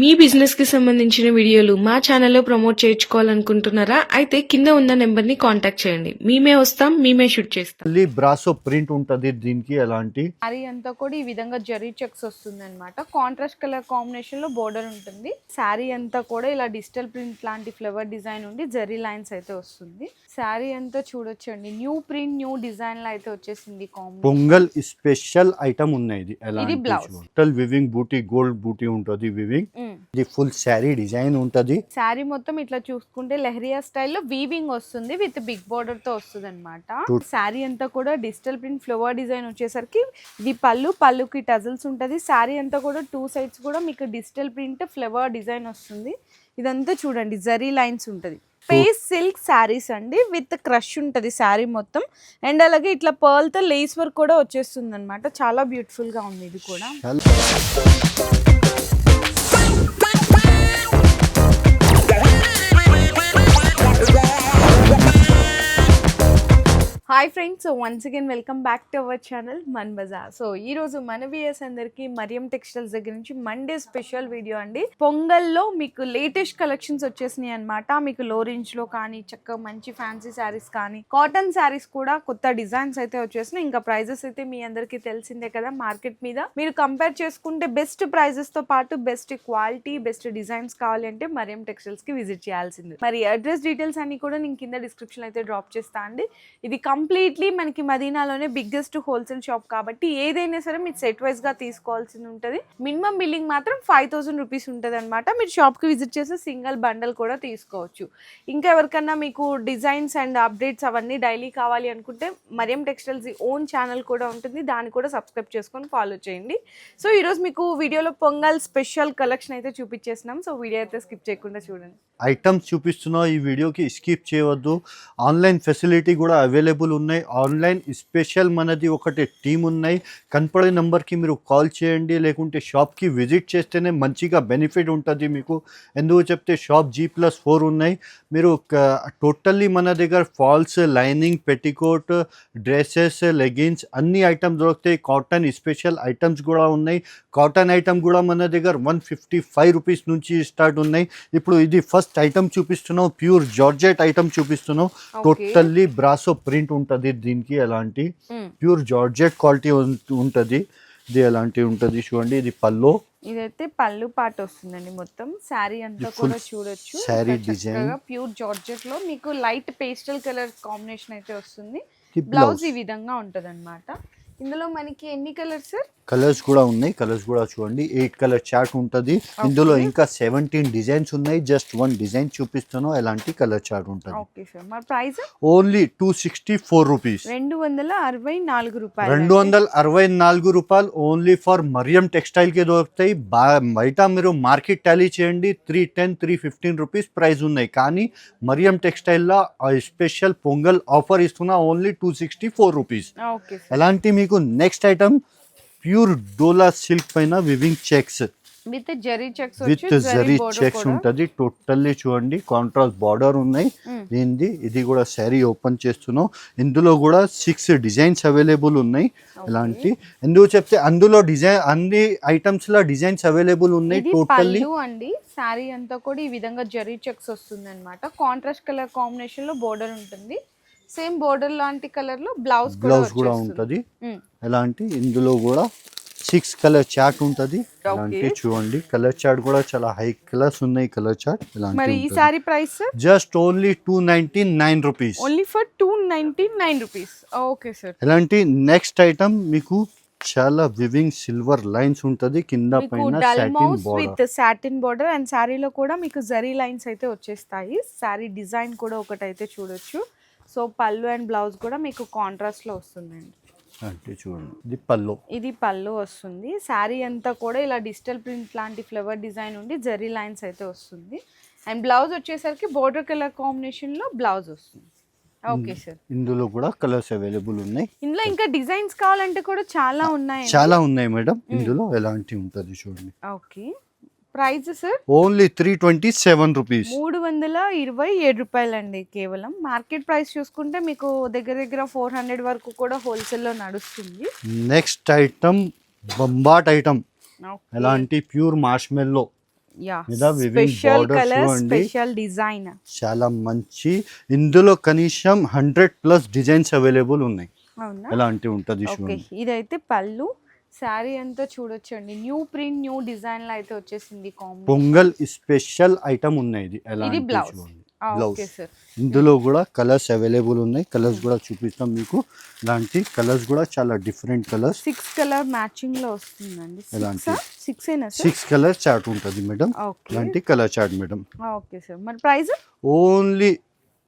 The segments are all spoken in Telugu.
మీ బిజినెస్కి సంబంధించిన వీడియోలు మా ఛానల్లో ప్రమోట్ చేయించుకోవాలనుకుంటున్నారా? అయితే కింద ఉన్న నెంబర్ని కాంటాక్ట్ చేయండి. మేమే వస్తాం మేమే షూట్ చేస్తాం. మళ్ళీ బ్రాసో ప్రింట్ ఉంటది దీనికి ఎలాంటి? శారీ అంతా కూడా ఈ విధంగా జరీ చెక్స్ వస్తుంది అనమాట కాంట్రాస్ట్ కలర్ కాంబినేషన్లో బోర్డర్ ఉంటుంది. శారీ అంతా కూడా ఇలా డిజిటల్ ప్రింట్ లాంటి ఫ్లవర్ డిజైన్ ఉండి జరీ లైన్స్ అయితే వస్తుంది. శారీ అంతా చూడొచ్చండి. న్యూ ప్రింట్ న్యూ డిజైన్లో అయితే వచ్చేసింది పొంగల్ స్పెషల్ ఐటమ్ ఉన్నాయి ఇది. blouse. Total weaving butti gold butti ఉంటది వివింగ్ ఇది ఫుల్ శారీ డిజైన్ ఉంటది. శారీ మొత్తం ఇట్లా చూసుకుంటే లెహరియా స్టైల్లో వీవింగ్ వస్తుంది విత్ బిగ్ బోర్డర్తో వస్తుంది అనమాట. శారీ అంతా కూడా డిజిటల్ ప్రింట్ ఫ్లవర్ డిజైన్ వచ్చేసరికి ఇది పళ్ళు పళ్ళుకి టజల్స్ ఉంటుంది. శారీ అంతా కూడా టూ సైడ్స్ కూడా మీకు డిజిటల్ ప్రింట్ ఫ్లవర్ డిజైన్ వస్తుంది. ఇదంతా చూడండి జరీ లైన్స్ ఉంటుంది. పేస్ సిల్క్ శారీస్ అండి విత్ క్రష్ ఉంటుంది శారీ మొత్తం. అండ్ అలాగే ఇట్లా pearl తో లేస్ వర్క్ కూడా వచ్చేస్తుంది అనమాట చాలా బ్యూటిఫుల్గా ఉంది ఇది కూడా. Hi friends so once again welcome back to our channel Mann Bazar so ఈ రోజు మన వియర్స్ అందరికి మరియం టెక్స్టైల్స్ దగ్గర నుంచి మండే స్పెషల్ వీడియో అండి. పొంగల్లో మీకు లేటెస్ట్ కలెక్షన్స్ వచ్చేసినాయి అనమాట మీకు లో రేంజ్లో కానీ చక్కగా మంచి ఫ్యాన్సీ శారీస్ కానీ కాటన్ శారీస్ కూడా కొత్త డిజైన్స్ అయితే వచ్చేసినాయి. ఇంకా ప్రైజెస్ అయితే మీ అందరికీ తెలిసిందే కదా మార్కెట్ మీద. మీరు కంపేర్ చేసుకుంటే బెస్ట్ ప్రైజెస్తో పాటు బెస్ట్ క్వాలిటీ బెస్ట్ డిజైన్స్ కావాలి అంటే మరియం టెక్స్టైల్స్కి విజిట్ చేయాల్సింది. మరి అడ్రస్ డీటెయిల్స్ అన్ని కూడా నేను కింద డిస్క్రిప్షన్ అయితే డ్రాప్ చేస్తా అండి. ఇది కంప్లీట్లీ మనకి మదీనాలోనే బిగ్గెస్ట్ హోల్సేల్ షాప్ కాబట్టి ఏదైనా సరే మీరు సెట్ వైజ్గా తీసుకోవాల్సి ఉంటుంది. మినిమం బిల్లింగ్ మాత్రం ఫైవ్ థౌసండ్ రూపీస్ ఉంటుంది అనమాట మీరు షాప్కి విజిట్ చేసి సింగిల్ బండల్ కూడా తీసుకోవచ్చు. ఇంకా ఎవరికన్నా మీకు డిజైన్స్ అండ్ అప్డేట్స్ అవన్నీ డైలీ కావాలి అనుకుంటే మరియం టెక్స్టైల్స్ ఓన్ ఛానల్ కూడా ఉంటుంది. దాన్ని కూడా సబ్స్క్రైబ్ చేసుకొని ఫాలో చేయండి. సో ఈరోజు మీకు వీడియోలో పొంగల్ స్పెషల్ కలెక్షన్ అయితే చూపించేసినాం. సో వీడియో అయితే స్కిప్ చేయకుండా చూడండి. ఐటమ్స్ చూపిస్తున్నా ఈ వీడియోకి. స్కిప్ చేయవద్దు. ఆన్లైన్ ఫెసిలిటీ కూడా అవైలబుల్ ఉన్నాయి. ఆన్లైన్ స్పెషల్ మనది ఒకటి టీం ఉన్నాయి. కనపడే నెంబర్కి మీరు కాల్ చేయండి లేకుంటే షాప్కి విజిట్ చేస్తేనే మంచిగా బెనిఫిట్ ఉంటుంది మీకు. ఎందుకు చెప్తే షాప్ జీ ప్లస్ ఫోర్ ఉన్నాయి. మీరు టోటల్లీ మన దగ్గర falls lining petticoat dresses leggings అన్ని ఐటమ్స్ దొరుకుతాయి. కాటన్ స్పెషల్ ఐటమ్స్ కూడా ఉన్నాయి. కాటన్ ఐటమ్ కూడా మన దగ్గర వన్ ఫిఫ్టీ ఫైవ్ రూపీస్ నుంచి స్టార్ట్ ఉన్నాయి. ఇప్పుడు ఇది ఫస్ట్ ఐటమ్ చూపిస్తున్నాం. ప్యూర్ జార్జెట్ ఐటమ్ చూపిస్తున్నాం. టోటల్లీ బ్రాసో ప్రింట్ ఉంటుంది దీనికి ఎలాంటి ప్యూర్ జార్జెట్ క్వాలిటీ ఉంటుంది. ఇది ఎలాంటి ఉంటుంది చూడండి ఇది పల్లో ఇదైతే పళ్ళు పాట వస్తుందండి మొత్తం. శారీ అంతా కూడా చూడొచ్చు. saree design. ప్యూర్ జార్జెట్లో మీకు లైట్ పేస్టల్ కలర్ కాంబినేషన్ అయితే వస్తుంది. బ్లౌజ్ ఈ విధంగా ఉంటది ఇందులో మనకి ఎన్ని కలర్స్ సార్? కలర్స్ కూడా ఉన్నాయి. కలర్స్ కూడా చూడండి. ఎయిట్ కలర్ చార్ట్ ఉంటుంది. ఇందులో ఇంకా సెవెంటీన్ డిజైన్స్ ఉన్నాయి. జస్ట్ వన్ డిజైన్ చూపిస్తాను. ఎలాంటి కలర్ చార్ట్ ఉంటుంది. Only two sixty four rupees. రెండు వందల అరవై నాలుగు రూపాయలు రెండు వందల అరవై నాలుగు రూపాయలు ఓన్లీ ఫర్ మరియం టెక్స్టైల్కి దొరుకుతాయి బయట మీరు మార్కెట్ టాలీ చేయండి. Three ten three fifteen rupees price ఉన్నాయి. కానీ మరియం టెక్స్టైల్లో స్పెషల్ పొంగల్ ఆఫర్ ఇస్తున్నా only two sixty four rupees. ఎలాంటి మీకు next item pure dola silk పైన weaving checks. With zari checks with zari checks ఉంటుంది. టోటల్లీ చూడండి కాంట్రాస్ట్ బార్డర్ ఉన్నాయి. దీనిది ఇది కూడా శారీ ఓపెన్ చేస్తున్నాం. ఇందులో కూడా సిక్స్ డిజైన్స్ అవైలబుల్ ఉన్నాయి. ఇలాంటి ఎందుకు చెప్తే అందులో డిజైన్ అన్ని ఐటమ్స్లో డిజైన్స్ అవైలబుల్ ఉన్నాయి టోటల్లీ. అండి. శారీ అంతా కూడా ఈ విధంగా జరీ చెక్స్ వస్తుంది అనమాట కాంట్రాస్ట్ కలర్ కాంబినేషన్లో బోర్డర్ ఉంటుంది. సేమ్ బోర్డర్ లాంటి కలర్లో బ్లౌజ్ బ్లౌజ్ కూడా ఉంటుంది. ఎలాంటి? ఇందులో కూడా సిక్స్ కలర్ చార్ట్ ఉంటుంది. ఇలాంటి చూడండి. కలర్ చార్ట్ కూడా చాలా హై కలర్స్ ఉన్నాయి కలర్ చార్ట్ మరి ఈ sari price just only two ninety nine rupees only for two ninety nine rupees okay sir ఇలాంటి నెక్స్ట్ ఐటమ్ మీకు చాలా వివింగ్ సిల్వర్ లైన్స్ ఉంటది. కింద పైన satin border with satin border and శారీలో కూడా మీకు జరీ లైన్స్ అయితే వచ్చేస్తాయి. శారీ డిజైన్ కూడా ఒకటైతే చూడొచ్చు. సో పళ్ళు అండ్ బ్లౌజ్ కూడా మీకు కాంట్రాస్ట్లో వస్తుందండి. అంటే చూడండి ఇది పల్లో ఇది పళ్ళు వస్తుంది. శారీ అంతా కూడా ఇలా డిజిటల్ ప్రింట్ లాంటి ఫ్లవర్ డిజైన్ ఉండి జరీ లైన్స్ అయితే వస్తుంది. అండ్ బ్లౌజ్ వచ్చేసరికి బోర్డర్ కలర్ కాంబినేషన్లో బ్లౌజ్ వస్తుంది. Okay sir. ఇందులో కూడా కలర్స్ అవైలబుల్ ఉన్నాయి. ఇందులో ఇంకా డిజైన్స్ కావాలంటే కూడా చాలా ఉన్నాయి. చాలా ఉన్నాయి మేడం. ఇందులో ఎలాంటి ఉంటది చూడండి. Okay. Price sir? Only three twenty seven rupees. మూడు వందల ఇరవై ఏడు రూపాయలండి కేవలం. మార్కెట్ ప్రైస్ చూసుకుంటే మీకు దగ్గర దగ్గర ఫోర్ హండ్రెడ్ వరకు కూడా హోల్సేల్లో నడుస్తుంది. నెక్స్ట్ ఐటమ్ బొంబాట్ ఐటమ్. ఎలాంటి pure marshmallow. Special colour design. చాలా మంచి. ఇందులో కనీసం హండ్రెడ్ ప్లస్ డిజైన్స్ అవైలబుల్ ఉన్నాయి. ఎలాంటి ఉంటుంది ఇదైతే పళ్ళు శారీ అంతా చూడొచ్చండి. న్యూ ప్రింట్ న్యూ డిజైన్లో అయితే వచ్చేసింది పొంగల్ స్పెషల్ ఐటమ్ ఉన్నాయి ఇది ఇది బ్లౌజ్. ఇందులో కూడా కలర్స్ అవైలబుల్ ఉన్నాయి. కలర్స్ కూడా చూపిస్తాం మీకు. ఇలాంటి కలర్స్ కూడా చాలా డిఫరెంట్ కలర్స్. సిక్స్ కలర్ మ్యాచింగ్లో వస్తుందండి ఎలాంటి? సిక్స్ సిక్స్ కలర్ చార్ట్ ఉంటుంది మేడం ఇలాంటి colour chart madam okay sir. మరి price? Only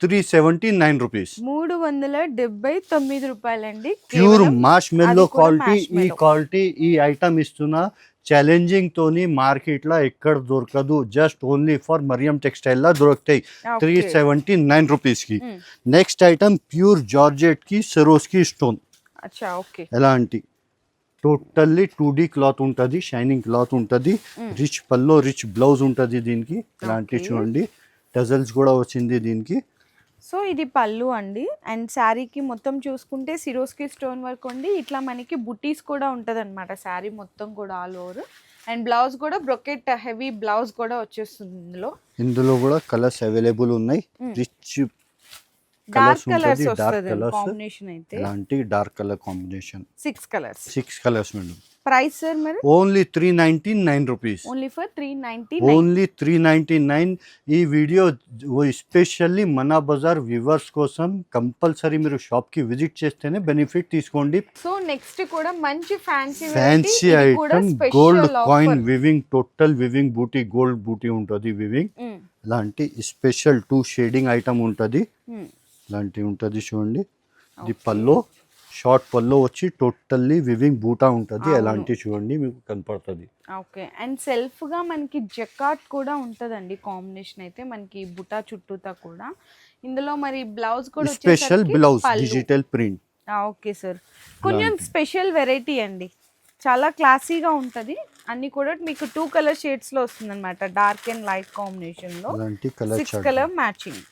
three seventy nine rupees. మూడు వందల డెబ్బై తొమ్మిది రూపాయలండి. ప్యూర్ మాష్ మెల్లో క్వాలిటీ ఈ. క్వాలిటీ ఈ ఐటమ్ ఇస్తున్నా ఛాలెంజింగ్ తోని మార్కెట్లో ఎక్కడ దొరకదు. Just only for Mariam textile లా దొరుకుతాయి. త్రీ. సెవెంటీ నైన్ రూపీస్కి. నెక్స్ట్ ఐటమ్ ప్యూర్ జార్జెట్కి సెరోస్కి స్టోన్ ఎలాంటి టోటల్లీ టూ డీ క్లాత్ ఉంటుంది షైనింగ్ క్లాత్ ఉంటుంది. రిచ్ పల్లో రిచ్ బ్లౌజ్ ఉంటుంది దీనికి. ఇలాంటి. చూడండి టజల్స్ కూడా వచ్చింది దీనికి. సో ఇది పళ్ళు అండి. అండ్ శారీకి మొత్తం చూసుకుంటే సిరోస్కి స్టోన్ వర్క్ ఉండి ఇట్లా మనకి బుటీస్ కూడా ఉంటుంది అనమాట శారీ మొత్తం కూడా ఆల్ ఓవర్. అండ్ బ్లౌజ్ కూడా బ్రొకెట్ హెవీ బ్లౌజ్ కూడా వచ్చేస్తుంది ఇందులో. ఇందులో కూడా కలర్స్ అవైలబుల్ ఉన్నాయి. Rich dark colours dark colours combination అయితే. ఇలాంటి dark colour combination six colours six colours madam price sir మరి only three ninety nine rupees only for three ninety only three ninety nine ఈ వీడియో ఎస్పెషల్లీ మన బజార్ వ్యూవర్స్ కోసం కంపల్సరీ మీరు షాప్కి విజిట్ చేస్తేనే బెనిఫిట్ తీసుకోండి. సో నెక్స్ట్ కూడా మంచి fancy fancy item gold coin weaving total weaving బూటీ గోల్డ్ బూటీ ఉంటుంది వివింగ్ ఇలాంటి స్పెషల్ టూ షేడింగ్ ఐటమ్ ఉంటుంది. ఇలాంటి ఉంటుంది చూడండి. ఇది. పల్లో షార్ట్ పల్లో వచ్చి టోటల్లీ వివింగ్ బూటా ఉంటుంది. ఎలాంటి చూడండి మీకు కనపడుతుంది. ఓకే. అండ్ సెల్ఫ్గా మనకి జకాట్ కూడా ఉంటదండి కాంబినేషన్ అయితే మనకి బుటా చుట్టూతా కూడా. ఇందులో మరి బ్లౌజ్ కూడా special blouse. Digital print. Okay sir. కొంచెం. స్పెషల్ వెరైటీ అండి. చాలా క్లాసీగా ఉంటది. అన్ని కూడా మీకు టూ కలర్ షేడ్స్లో వస్తుంది అనమాట డార్క్ అండ్ లైట్ కాంబినేషన్లో అలాంటి colour six colour matching.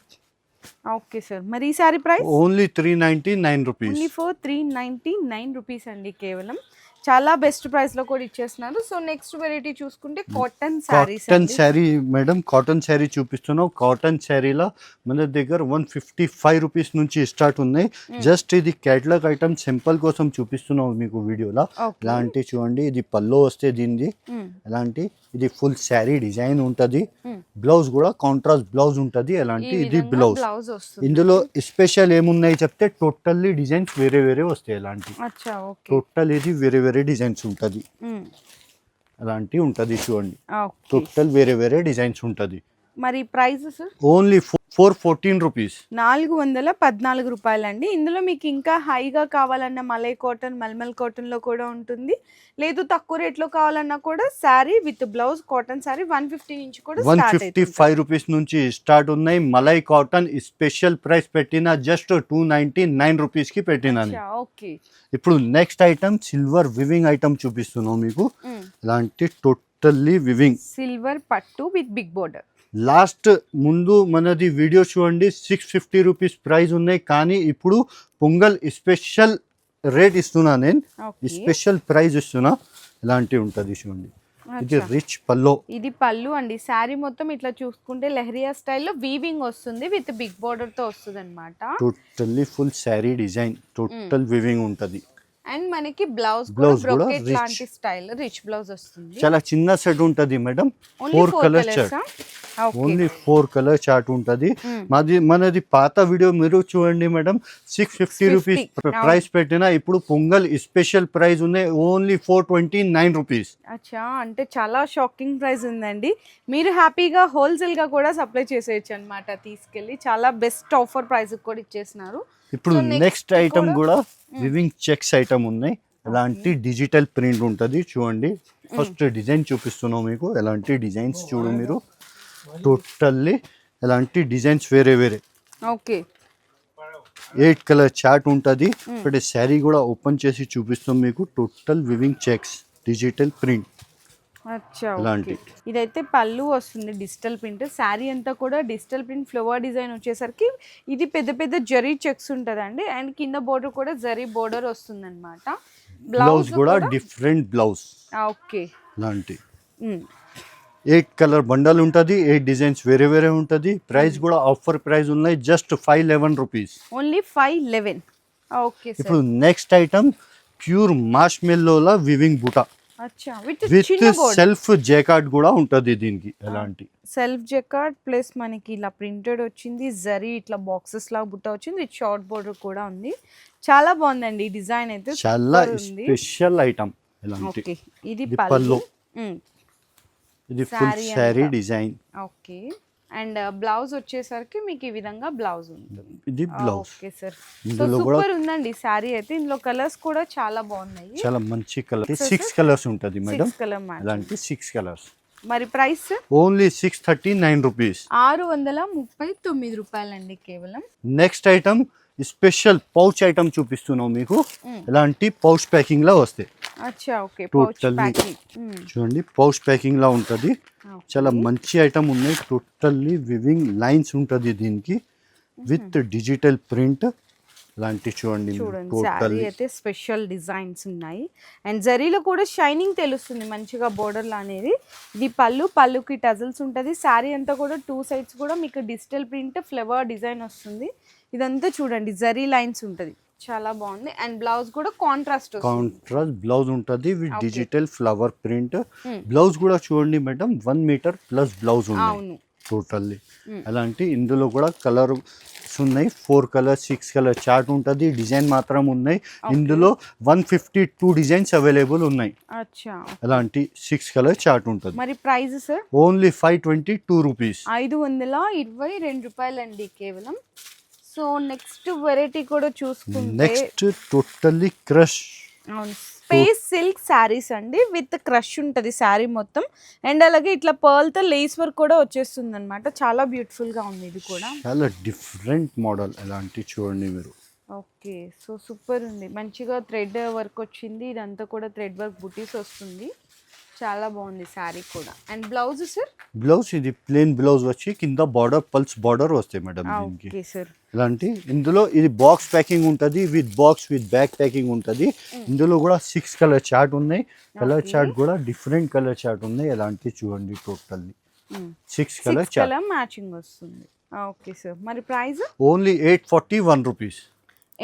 Okay sir. మరి ఈ sari price? Only three ninety nine rupees. Only for three ninety nine rupees అండి కేవలం. చాలా బెస్ట్ ప్రైస్లో కూడా ఇచ్చేస్తున్నారు. సో నెక్స్ట్ వెరైటీ చూసుకుంటే cotton saris cotton sari madam cotton sari చూపిస్తున్నాం కాటన్ శారీలో మన దగ్గర వన్ ఫిఫ్టీ ఫైవ్ రూపీస్ నుంచి స్టార్ట్ ఉన్నాయి. జస్ట్ ఇది క్యాటలాగ్ ఐటమ్ సింపుల్ కోసం చూపిస్తున్నాం మీకు వీడియోలో ఇలాంటి చూడండి ఇది పల్లో వస్తే దీనిది. ఎలాంటి ఇది ఫుల్ శారీ డిజైన్ ఉంటుంది. బ్లౌజ్ కూడా కాంట్రాస్ట్ బ్లౌజ్ ఉంటుంది. ఎలాంటి ఇది బ్లౌజ్ ఇందులో స్పెషల్ ఏమున్నాయి చెప్తే టోటల్లీ డిజైన్స్ వేరే వేరే వస్తాయి ఎలాంటి టోటల్ ఇది వేరే వేరే డిజైన్స్ ఉంటుంది. అలాంటి ఉంటుంది చూడండి. టోటల్ వేరే వేరే డిజైన్స్ ఉంటుంది. మరి price sir only four fourteen rupees. నాలుగు వందల పద్నాలుగు రూపాయలండి. ఇందులో మీకు ఇంకా హైగా కావాలన్న మలై కాటన్ మల్మల్ కాటన్లో కూడా ఉంటుంది. లేదు తక్కువ రేట్లో కావాలన్నా కూడా sari with blouse cotton sari one fifty నుంచి కూడా one start fifty five rupees నుంచి స్టార్ట్ ఉన్నాయి. మలై కాటన్ స్పెషల్ ప్రైస్ పెట్టిన జస్ట్ టూ నైన్టీ నైన్ రూపీస్కి పెట్టినాను ఓకే. ఇప్పుడు next item silver weaving item చూపిస్తున్నాం మీకు. ఇలాంటి టోటల్లీ వివింగ్. సిల్వర్ పట్టు విత్ బిగ్ బోర్డర్. లాస్ట్ ముందు మనది వీడియో చూడండి సిక్స్ ఫిఫ్టీ రూపీస్ ప్రైస్ ఉన్నాయి. కానీ ఇప్పుడు పొంగల్ స్పెషల్ రేట్ ఇస్తున్నా నేను. స్పెషల్ ప్రైస్ ఇస్తున్నా. ఇలాంటి ఉంటుంది చూడండి. ఇది రిచ్ పల్లో. ఇది పళ్ళు అండి. శారీ మొత్తం ఇట్లా చూసుకుంటే లెహరియా స్టైల్లో వీవింగ్ వస్తుంది విత్ బిగ్ బోర్డర్తో వస్తుంది అనమాట totally full sari design total weaving ఉంటుంది. అండ్ మనకి బ్లౌజ్ Blouse కూడా. లాంటి స్టైల్ రిచ్ బ్లౌజ్ వస్తుంది. చాలా చిన్న సెట్ ఉంటుంది madam. Four colour colours chart only four colour chart ఉంటుంది. మాది మనది పాత వీడియో మీరు చూడండి madam. Six fifty 650, rupees. Price పెట్టినా ఇప్పుడు పొంగల్ స్పెషల్ ప్రైస్ ఉన్నాయి only four twenty nine rupees అచ్చా అంటే చాలా షాకింగ్ ప్రైస్ ఉందండి. మీరు హ్యాపీగా హోల్సేల్గా కూడా సప్లై చేసేయచ్చు అనమాట తీసుకెళ్ళి. చాలా బెస్ట్ ఆఫర్ ప్రైస్ కూడా ఇచ్చేసినారు. ఇప్పుడు నెక్స్ట్ ఐటమ్ కూడా- వివింగ్ చెక్స్ ఐటమ్ ఉన్నాయి. ఎలాంటి డిజిటల్ ప్రింట్ ఉంటుంది చూడండి. ఫస్ట్ డిజైన్ చూపిస్తున్నాం మీకు. ఎలాంటి డిజైన్స్ చూడు మీరు. టోటల్లీ ఎలాంటి డిజైన్స్ వేరే వేరే. ఓకే ఎయిట్ కలర్ చార్ట్ ఉంటుంది. ఇక్కడ శారీ కూడా ఓపెన్ చేసి చూపిస్తాం మీకు. Total weaving checks digital print ఇలాంటి. ఇదైతే పళ్ళు వస్తుంది డిజిటల్ ప్రింట్. శారీ అంతా కూడా డిజిటల్ ప్రింట్ ఫ్లవర్ డిజైన్ వచ్చేసరికి ఇది పెద్ద పెద్ద జరీ చెక్స్ ఉంటుందండి. అండ్ కింద బోర్డర్ కూడా జరీ బోర్డర్ వస్తుంది అనమాట బ్లౌజ్ కూడా డిఫరెంట్ బ్లౌజ్. ఓకే. లాంటి ఎయిట్ కలర్ బండల్ ఉంటుంది ఎయిట్ డిజైన్స్ వేరే వేరే ఉంటుంది ప్రైస్ కూడా ఆఫర్ ప్రైస్ ఉన్నాయి just five eleven rupees. Only five eleven. Okay ఇప్పుడు నెక్స్ట్ ఐటమ్ ప్యూర్ మాష్ మెల్లోలా weaving buta. With self jacquard కూడా ఉంటుంది దీనికి ఎలాంటి. సెల్ఫ్ జెకార్డ్ ప్లస్ మనకి ఇలా ప్రింటెడ్ వచ్చింది జరీ ఇట్లా బాక్సెస్ లాగా బుట్ట వచ్చింది విత్ షార్ట్ బోర్డర్ కూడా ఉంది. చాలా బాగుందండి ఈ డిజైన్ అయితే చాలా స్పెషల్ ఐటమ్ ఓకే ఇది పళ్ళు. ఇది ఫుల్ అంతా. Design okay. అండ్ బ్లౌజ్ వచ్చేసరికి మీకు ఈ విధంగా బ్లౌజ్ ఉంటుంది. ఇది blouse. Okay sir. So super ఉందండి శారీ అయితే. ఇందులో కలర్స్ కూడా చాలా బాగున్నాయి. చాలా మంచి కలర్. Six colours? ఉంటుంది మేడం. సిక్స్ కలర్ అలాంటి సిక్స్ కలర్స్. మరి price? Only six thirty nine rupees ఆరు వందల ముప్పై తొమ్మిది రూపాయలండి కేవలం. Next item special pouch item చూపిస్తున్నాం మీకు. ఇలాంటి పౌచ్ ప్యాకింగ్ లా వస్తాయి. Totally. ప్యాకింగ్ చూడండి పౌచ్ ప్యాకింగ్ లా ఉంటుంది. చాలా మంచి ఐటమ్ ఉన్నాయి. టోటల్లీ వివింగ్ లైన్స్ ఉంటుంది దీనికి. విత్ డిజిటల్ ప్రింట్ లాంటి చూడండి. టోటల్లీ అయితే స్పెషల్ డిజైన్స్ ఉన్నాయి. అండ్ జరీలో కూడా షైనింగ్ తెలుస్తుంది మంచిగా బోర్డర్ అనేది. ఇది పళ్ళు పళ్ళుకి టజల్స్ ఉంటుంది. శారీ అంతా కూడా టూ సైడ్స్ కూడా మీకు డిజిటల్ ప్రింట్ ఫ్లవర్ డిజైన్ వస్తుంది. ఇదంతా చూడండి జరీ లైన్స్ ఉంటుంది. చాలా బాగుంది. అండ్ బ్లౌజ్ కూడా కాంట్రాస్ట్ కాంట్రాస్ట్ బ్లౌజ్ ఉంటుంది with. Digital flower print. Blouse కూడా చూడండి madam one metre plus blouse ఉంది టోటల్లీ. అలాంటి ఇందులో కూడా కలర్ ఉన్నాయి. Four colour six colour chart ఉంటుంది. డిజైన్ మాత్రం ఉన్నాయి. ఇందులో one fifty two designs available ఉన్నాయి. అలాంటి సిక్స్ కలర్ చార్ట్ ఉంటుంది. మరి price sir only five twenty two rupees ఐదు వందల ఇరవై రెండు రూపాయలండి కేవలం. సో నెక్స్ట్ వెరైటీ కూడా చూసుకుంటే నెక్స్ట్ టోటల్లీ క్రష్. అవును స్పేస్ సిల్క్ శారీస్ అండి విత్ క్రష్ ఉంటుంది శారీ మొత్తం. అండ్ అలాగే ఇట్లా పర్ల్తో లేస్ వర్క్ కూడా వచ్చేస్తుంది అనమాట చాలా beautiful గా ఉంది ఇది కూడా. చాలా డిఫరెంట్ మోడల్ ఎలాంటి చూడండి మీరు. ఓకే సో సూపర్ ఉంది. మంచిగా థ్రెడ్ వర్క్ వచ్చింది. ఇదంతా కూడా థ్రెడ్ వర్క్ బుటీస్ వస్తుంది. చాలా బాగుంది శారీ కూడా. అండ్ బ్లౌజ్ సార్ బ్లౌజ్ ఇది ప్లేన్ బ్లౌజ్ వచ్చి కింద బార్డర్ పల్స్ బార్డర్ వస్తాయి మేడం దీనికి. ఇలాంటి ఇందులో ఇది బాక్స్ ప్యాకింగ్ ఉంటుంది with box with back packing ఉంటుంది. ఇందులో కూడా సిక్స్ కలర్ చార్ట్ ఉన్నాయి. కలర్. చార్ట్ కూడా డిఫరెంట్ కలర్ చార్ట్ ఉన్నాయి. ఎలాంటి చూడండి totally six colour chart colour matching వస్తుంది. ఓకే సార్ మరి price only eight forty one rupees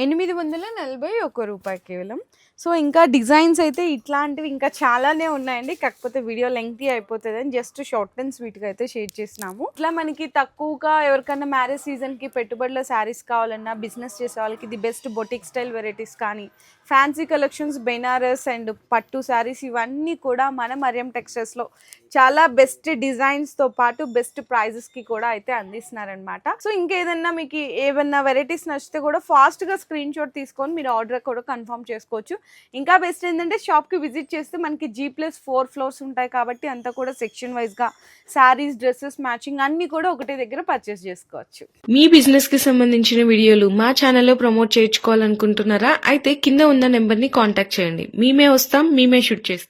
ఎనిమిది వందల నలభై ఒక్క రూపాయి కేవలం సో ఇంకా డిజైన్స్ అయితే ఇట్లాంటివి ఇంకా చాలానే ఉన్నాయండి. కాకపోతే వీడియో లెంగ్తీ అయిపోతుంది అని జస్ట్ షార్ట్ అండ్ స్వీట్గా అయితే షేర్ చేసినాము. ఇట్లా మనకి తక్కువగా ఎవరికైనా మ్యారేజ్ సీజన్కి పెట్టుబడుల శారీస్ కావాలన్నా బిజినెస్ చేసే వాళ్ళకి the best boutique style varieties కానీ ఫ్యాన్సీ కలెక్షన్స్ బెనారస్ అండ్ పట్టు శారీస్ ఇవన్నీ కూడా మన మరియం టెక్స్టైల్స్లో చాలా బెస్ట్ డిజైన్స్తో పాటు బెస్ట్ ప్రైజెస్కి కూడా అయితే అందిస్తున్నారనమాట సో ఇంకేదన్నా మీకు ఏమన్నా వెరైటీస్ నచ్చితే కూడా ఫాస్ట్గా స్క్రీన్ షాట్ తీసుకొని మీరు ఆర్డర్ కూడా కన్ఫర్మ్ చేసుకోవచ్చు. ఇంకా బెస్ట్ ఏంటంటే షాప్కి విజిట్ చేస్తే మనకి జీ ప్లస్ ఫోర్ ఫ్లోర్స్ ఉంటాయి కాబట్టి అంతా కూడా సెక్షన్ వైజ్గా శారీస్ డ్రెస్సెస్ మ్యాచింగ్ అన్నీ కూడా ఒకటే దగ్గర పర్చేస్ చేసుకోవచ్చు. మీ బిజినెస్కి సంబంధించిన వీడియోలు మా ఛానల్లో ప్రమోట్ చేయించుకోవాలనుకుంటున్నారా? అయితే కింద ఉన్న నెంబర్ని కాంటాక్ట్ చేయండి. మేమే వస్తాం మేమే షూట్ చేస్తాం.